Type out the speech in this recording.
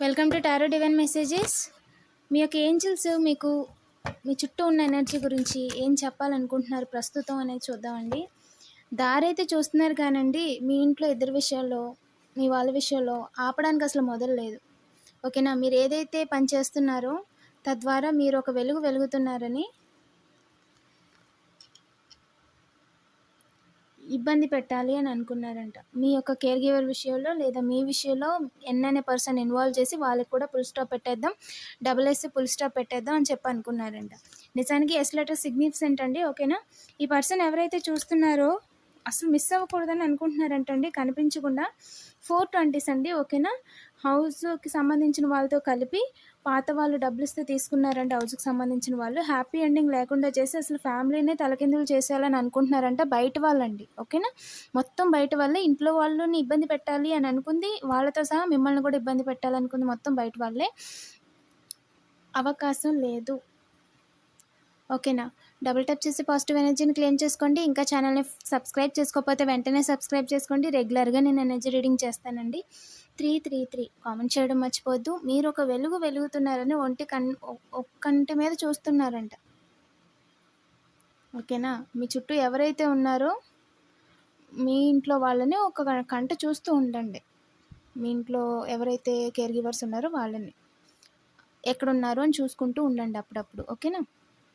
Welcome to tarot divine messages. మీ యొక్క angels మీకు మీ చుట్టూ ఉన్న ఎనర్జీ గురించి ఏం చెప్పాలనుకుంటున్నారు ప్రస్తుతం అనేది చూద్దామండి. దారైతే చూస్తున్నారు కానండి మీ ఇంట్లో ఇద్దరు విషయాల్లో మీ వాళ్ళ విషయంలో ఆపడానికి అసలు మొదలు లేదు. ఓకేనా? మీరు ఏదైతే పని చేస్తున్నారో తద్వారా మీరు ఒక వెలుగు వెలుగుతున్నారని ఇబ్బంది పెట్టాలి అని అనుకున్నారంట. మీ యొక్క కేర్ గివర్ విషయంలో లేదా మీ విషయంలో ఎన్ అనే పర్సన్ ఇన్వాల్వ్ చేసి వాళ్ళకి కూడా ఫుల్ స్టాప్ పెట్టేద్దాం డబుల్ ఎస్ ఫుల్ స్టాప్ పెట్టేద్దాం అని చెప్పి అనుకున్నారంట. నిజానికి ఎస్ లెటర్ సిగ్నిఫిసెంట్ అండి ఓకేనా ఈ పర్సన్ ఎవరైతే చూస్తున్నారో అసలు మిస్ అవ్వకూడదని అనుకుంటున్నారంటండి. కనిపించకుండా ఫోర్ ట్వంటీస్ అండి ఓకేనా? హౌస్కి సంబంధించిన వాళ్ళతో కలిపి పాత వాళ్ళు డబ్బులు ఇస్తే తీసుకున్నారంట హౌస్కి సంబంధించిన వాళ్ళు. హ్యాపీ ఎండింగ్ లేకుండా చేసి అసలు ఫ్యామిలీనే తలకిందులు చేసేయాలని అనుకుంటున్నారంట బయట వాళ్ళండి ఓకేనా? మొత్తం బయట వాళ్ళే. ఇంట్లో వాళ్ళని ఇబ్బంది పెట్టాలి అని అనుకుంది. వాళ్ళతో సహా మిమ్మల్ని కూడా ఇబ్బంది పెట్టాలనుకుంది మొత్తం బయట వాళ్ళే. అవకాశం లేదు. ఓకేనా? డబుల్ టచ్ చేసి పాజిటివ్ ఎనర్జీని క్లెయిమ్ చేసుకోండి. ఇంకా ఛానల్ని సబ్స్క్రైబ్ చేసుకోకపోతే వెంటనే సబ్స్క్రైబ్ చేసుకోండి. రెగ్యులర్గా నేను ఎనర్జీ రీడింగ్ చేస్తానండి. త్రీ త్రీ త్రీ కామెంట్ చేయడం మర్చిపోవద్దు. మీరు ఒక వెలుగు వెలుగుతున్నారని ఒంటి కన్ ఒక్కంటి మీద చూస్తున్నారంట. ఓకేనా? మీ చుట్టూ ఎవరైతే ఉన్నారో మీ ఇంట్లో వాళ్ళని ఒక కంట చూస్తూ ఉండండి. మీ ఇంట్లో ఎవరైతే కేర్ గివర్స్ ఉన్నారో వాళ్ళని. ఎక్కడున్నారో అని చూసుకుంటూ ఉండండి అప్పుడప్పుడు. ఓకేనా?